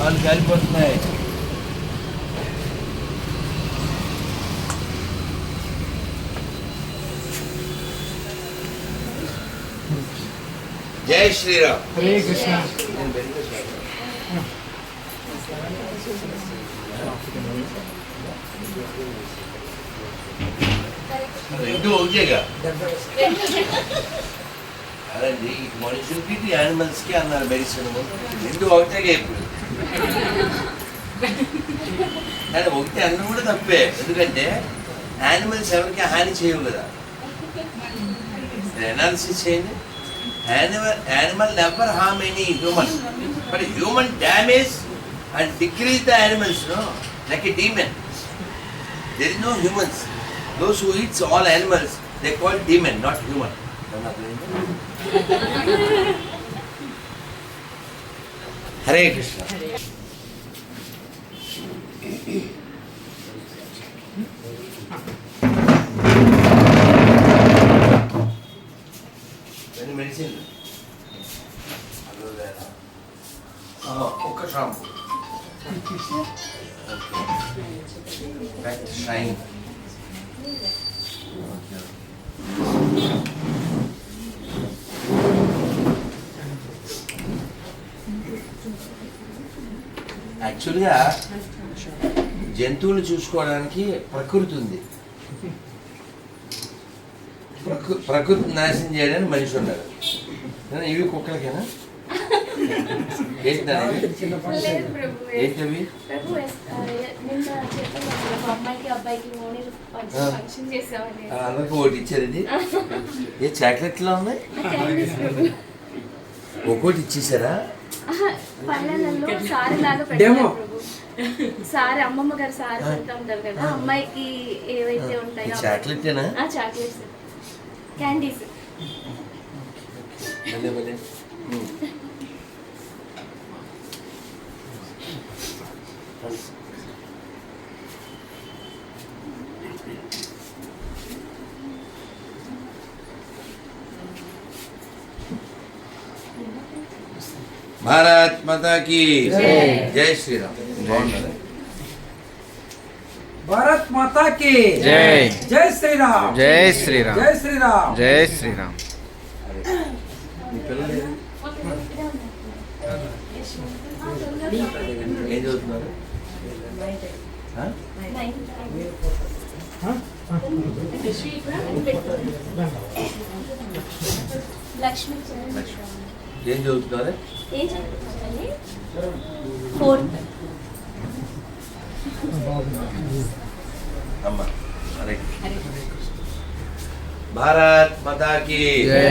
వాళ్ళు కాలిపోతున్నాయి జై శ్రీరామ్ హరే కృష్ణ రెండు ఒకటేగా అదండి ఇటు మనుషులకి ఇటు యానిమల్స్కి అన్నారు మెడిసిన్ రెండు ఒకటే ఇప్పుడు కానీ ఒకటి అన్నం కూడా తప్పే. ఎందుకంటే యానిమల్స్ ఎవరికి హాని చేయవు కదా. అనాలిసిస్ చేయండి. Animal animal never harm any human but human damage and decrease the animals no like a demon there is no humans those who eats all animals they call demon not human Hare Krishna. Medicine ఒక్క shampoo shine యాక్చువల్గా జంతువులు చూసుకోవడానికి ప్రకృతి ఉంది. ప్రకృ ప్రకృతి నాశనం చేయడానికి మనిషి ఉన్నారు. ఇవి కుక్కలకేనా? ఏంటి ఏంటవి అందరికి ఒకటి ఇచ్చారు ఇది. ఏ చాక్లెట్లో ఉన్నాయి? ఒక్కోటి ఇచ్చేసారా? పళ్ళలలో సారీ లాగా. పెట్టారు ప్రభు. సారీ అమ్మమ్మ గారు సారీ పెడతా ఉంటారు కదా అమ్మాయికి ఏవైతే ఉంటాయో చాక్లెటేనా ఆ చాక్లెట్స్. క్యాండీస్. భలే భలే ఉమ్. భారత్ మాతాకి జై శ్రీరామ్ బాగున్నారా భారత్ మాతా కి జై జై శ్రీరామ్ జై శ్రీరామ్ జై శ్రీరామ్ జై శ్రీరామ్ మీ పిల్లలు ఏది? ఏం చదువుతున్నారు ఆ? లక్ష్మి లక్ష్మి. ఏం చదువుతున్నారు ఏం చదువుతున్నారండి ఫోర్త్ అమ్మ హరే భారత్ మాతాకి జై.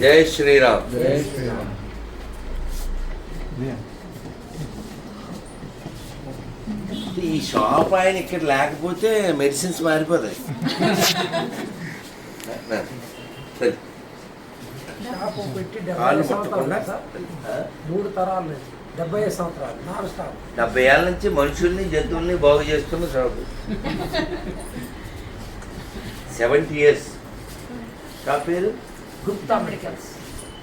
జై శ్రీరామ్ జై శ్రీరామ్ ఈ షాప్ ఆయన ఇక్కడ లేకపోతే మెడిసిన్స్ మారిపోతాయి నా, సరే. షాపు పెట్టి కాళ్ళు? మూడు తరాలు డెబ్బై ఐదు సంవత్సరాలు. నాలుగు స్టాప్ డెబ్బై ఏళ్ళ నుంచి మనుషుల్ని జంతువుల్ని బాగు చేస్తున్న షాపు. Seventy years. షాప్ పేరు? Gupta medicals.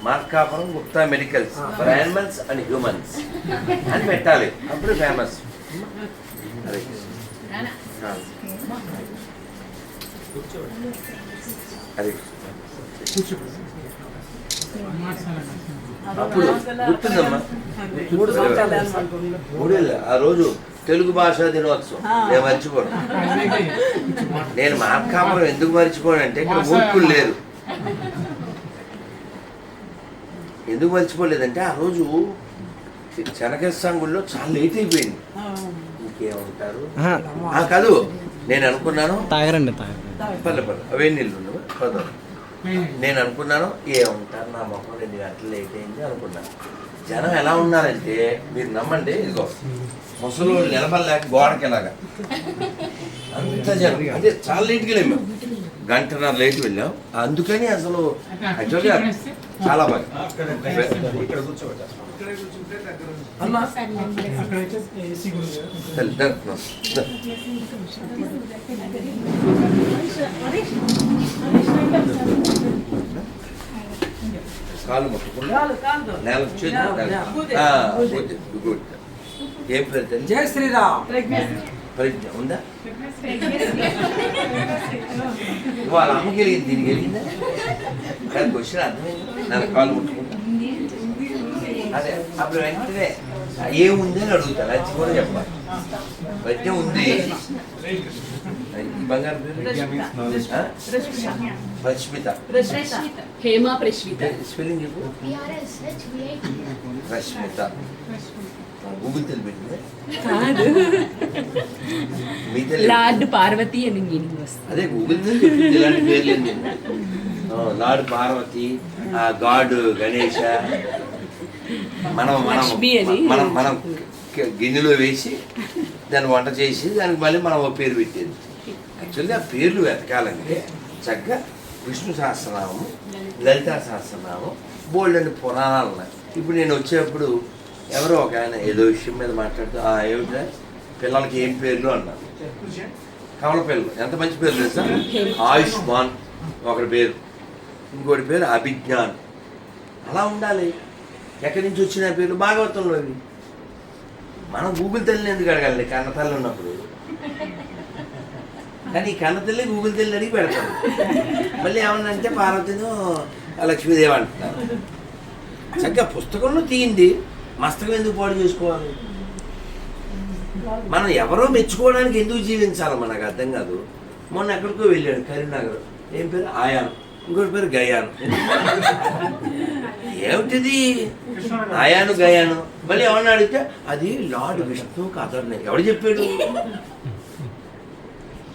Markapuram Gupta medicals. For animals and humans అని పెట్టాలి. అప్పుడు ఫేమస్ కృష్ణ. అప్పుడు గుర్తుందమ్మా. మూడేళ్ళ. ఆ రోజు తెలుగు భాషా దినోత్సవం. నేను మర్చిపోను. నేను మార్కాపురం ఎందుకు మర్చిపోను అంటే ఇక్కడ మూర్ఖులు లేరు. ఎందుకు మర్చిపోలేదంటే ఆ రోజు గుడిలో చాలా లేట్ అయిపోయింది. ఇంకేమంటారు? కాదు నేను అనుకున్నాను. తాగరండి తాగరండి పర్లే పర్లే. అవే నీళ్ళు ఉండవు పదం నేను అనుకున్నాను ఏముంటారు నా మొహం రెండు గంటలు లేట్ అయింది అనుకున్నాను. జనం ఎలా ఉన్నారంటే మీరు నమ్మండి ఇదిగో ముసలు నిలబడలేక గోడకి ఎలాగా అంత జనం. అంటే చాలా లేట్కి వెళ్ళాం మేము గంటన్నర లేట్ వెళ్ళాం. అందుకని అసలు యాక్చువల్గా చాలా బాగా. అన్న కాళ్ళు ముట్టకుండా నేల. గుడ్. ఏం పేరు తెలియదు జై శ్రీరామ్. ప్రజ్ఞ ఉందా? వాళ్ళ అమ్మకి వెళ్ళింది దీనికి వెళ్ళిందా? కానీ క్వశ్చన్ అర్థమైంది? నన్ను కాళ్ళు ముట్టుకుంటా. అదే అప్పుడు వెంటనే ఏముంది? అని అడుగుతారు. అది కూడా చెప్పాలి. ప్రజ్ఞ ఉంది. బంగారు పేరు? ఆ? రష్మిత. హేమ ప్రశ్విత స్పెల్లింగ్ చెప్పు. రష్మిత. గూగుల్ తెలి పెట్టింది? కాదు. మీ తెలి లార్డ్ పార్వతి అని మీనింగ్ వస్తుంది. అదే గూగుల్ ఇలాంటి పేర్లు లార్డ్ పార్వతి ఆ, గాడ్ గణేష. మనం మనం. మనం మనం గిన్నెలో వేసి దాన్ని వంట చేసి దానికి మళ్ళీ మనం పేరు పెట్టేది. యాక్చువల్గా ఆ పేర్లు వెతకాలంటే చక్కగా విష్ణు సహస్రనామం లలితా సహస్రనామం బోల్డ్ పురాణాలు ఉన్నాయి. ఇప్పుడు నేను వచ్చేటప్పుడు ఎవరో ఒక ఆయన ఏదో విషయం మీద మాట్లాడుతూ "ఆ, ఏమిటా పిల్లలకి ఏం పేర్లు? అన్నారు కమల పిల్లలు ఎంత మంచి పేరు తెలుసా? ఆయుష్మాన్ ఒకటి పేరు. ఇంకోటి పేరు అభిజ్ఞాన్. అలా ఉండాలి. ఎక్కడి నుంచి వచ్చిన పేర్లు? భాగవతంలో మనం గూగుల్ తల్లిని ఎందుకు అడగాలి కన్న తల్లి ఉన్నప్పుడు. కానీ ఈ కన్న తల్లి గూగుల్ తల్లి అడిగి పెడతారు మళ్ళీ ఏమన్నంటే పార్వతిను లక్ష్మీదేవి అంటున్నారు చక్కగా పుస్తకంలో తీయండి. మస్తకం ఎందుకు పాడు చేసుకోవాలి? మనం ఎవరో మెచ్చుకోవడానికి ఎందుకు జీవించాలి మనకు అర్థం కాదు. మొన్న ఎక్కడికో వెళ్ళాడు కరీంనగర్. ఏం పేరు? ఆయాన్. ఇంకోటి పేరు గయాన్. ఏమిటిది? ఆయాను గయాను. మళ్ళీ ఎవరిని అడిగితే అది లార్డ్ విష్ణు కథ ఎవడు చెప్పాడు?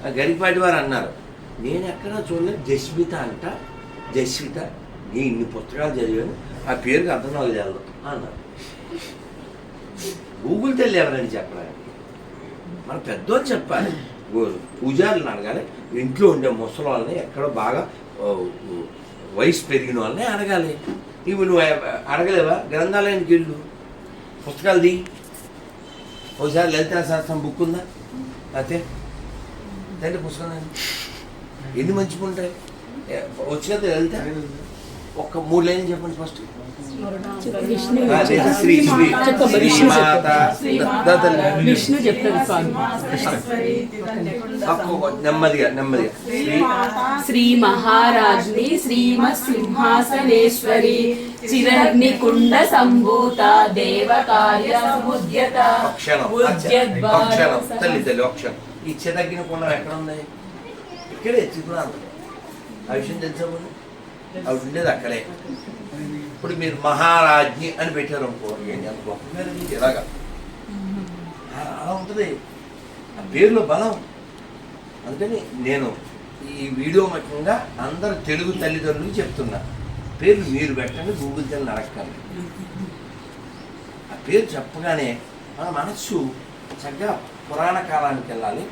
గరికపాటి వారు అన్నారు నేను ఎక్కడా చూడలేదు. జస్మిత అంట జస్మిత నీ ఇన్ని పుస్తకాలు చదివాను ఆ పేరుకి అర్థం నాకు అన్నారు. గూగుల్ తెల్లి ఎవరని చెప్పడానికి మన పెద్దోళ్ళు చెప్పాలి. ఓ- పూజారులను అడగాలి. ఇంట్లో ఉండే ముసలి వాళ్ళని ఎక్కడో బాగా వయసు పెరిగిన వాళ్ళని అడగాలి. ఇవి నువ్వు అడగలేవా? గ్రంథాలయానికి వెళ్ళు. పుస్తకాలు దిగి. ఒకసారి లలితా శాస్త్రం బుక్ ఉందా? అయితే తండ్రి పుస్తకం. ఎన్ని మంచిగా ఉంటాయి? ఏ, వచ్చిన లలిత ఒక్క మూడు లైన్లు చెప్పండి ఫస్ట్. శ్రీ విష్ణు చెప్తాడు స్వామి నెమ్మదిగా నెమ్మదిగా. శ్రీ మహారాజ్ని శ్రీమ సింహాసనేశ్వరి చిరగ్ని కుండ సంభూత దేవ కార్య సముద్యత తల్లి తల్లి ఒక క్షణం ఈ చితగ్గిన కొండ ఎక్కడ ఉంది? ఇక్కడే త్రిపురాంతం ఆ విషయం తెలుసా పోనీ? ఆవిడ ఉండేది అక్కడే. ఇప్పుడు మీరు మహారాజ్ఞి అని పెట్టారు అనుకో ఏంటి ఇలాగా. అలా ఉంటుంది. ఆ పేరులో బలం. అందుకని నేను ఈ వీడియో ముఖ్యంగా అందరు తెలుగు తల్లిదండ్రులకు చెప్తున్నా. పేర్లు మీరు పెట్టండి గూగుల్ తల్లి అడగండి ఆ పేరు చెప్పగానే మన మనస్సు చక్కగా పురాణ కాలానికి వెళ్ళాలి.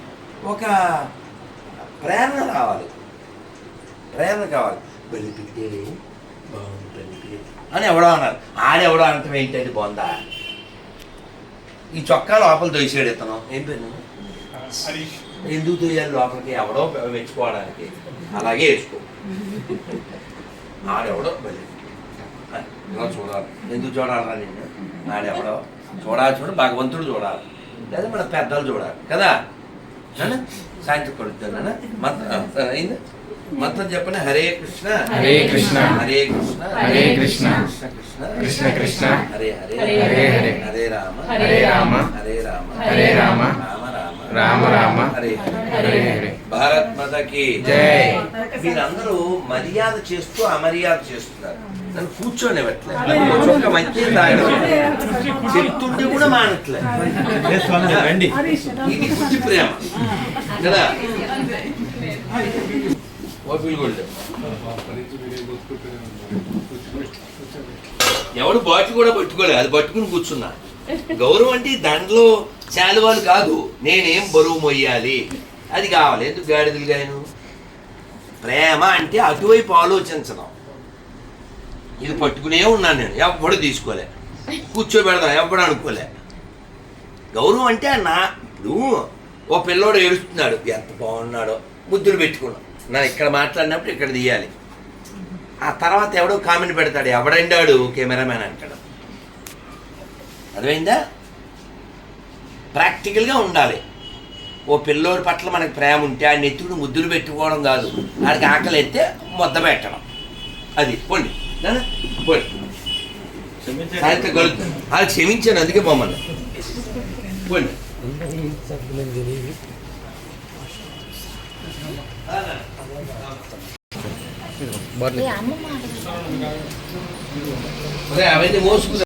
ఒక ప్రేరణ రావాలి. ప్రేరణ కావాలి. బలి పెట్టేది బాగుంటుంది. అని ఎవడో అన్నారు. ఆడెవడో అంటాం ఏంటంటే బాగుందా ఈ చొక్కా లోపల తోసాడు ఇతను. ఏం పేరు ఎందుకు తోయాలి లోపలికి? ఎవడో మెచ్చుకోవడానికి. అలాగే వేసుకో. ఆడెవడో బలి ఇలా చూడాలి. ఎందుకు చూడాలరా నిన్ను? ఆడెవడో చూడాలి చూడ భగవంతుడు చూడాలి. లేదా మన పెద్దలు చూడాలి. కదా? సాయంత్రం అయింది మంత్రం చెప్పండి. హరే కృష్ణ. హరే కృష్ణ. హరే కృష్ణ. హరే కృష్ణ. కృష్ణ. కృష్ణ కృష్ణ. హరే హరే. హరే హరే. హరే రామ. హరే రామ. హరే రామ. హరే రామ. రామ రామ. హరే హరే. భారత్ మాతకి జై. మీరందరూ మర్యాద చేస్తూ అమర్యాద చేస్తున్నారు. నన్ను ఒక మంచి తాగడం చెప్తుంటే కూడా మానట్లే రండి. ఇది ప్రేమ. కదా? ఎవడు బాటి కూడా పట్టుకోలేదు. అది పట్టుకుని కూర్చున్నా. గౌరవం అంటే దండలో శాలువాలు కాదు నేనేం బరువు మొయ్యాలి. అది కావాలి. ఎందుకు గాడిదలు గాయను? ప్రేమ అంటే అటువైపు ఆలోచించడం. ఇది పట్టుకునే ఉన్నాను నేను. ఎవ్వడు తీసుకోలే. కూర్చోబెడదాం. ఎవ్వడు అనుకోలే. గౌరవం అంటే నా ఇప్పుడు ఓ పిల్లోడు ఏడుస్తున్నాడు. ఎంత బాగున్నాడో. ముద్దులు పెట్టుకున్నాం. నా ఇక్కడ మాట్లాడినప్పుడు ఇక్కడ తీయాలి. ఆ తర్వాత ఎవడో కామెంట్ పెడతాడు. ఎవడండాడు? కెమెరామ్యాన్ అంటాడు. అర్థమైందా? ప్రాక్టికల్గా ఉండాలి. ఓ పిల్లోడి పట్ల మనకి ప్రేమ ఉంటే ఆ నెత్తుడు ముద్దులు పెట్టుకోవడం కాదు. వాడికి ఆకలి ఎత్తే ముద్ద పెట్టడం. అది పోండి. పోండి. సాయంత్రం అది క్షమించాను అందుకే మమ్మల్ని పోండి. అవన్నీ మోసుకు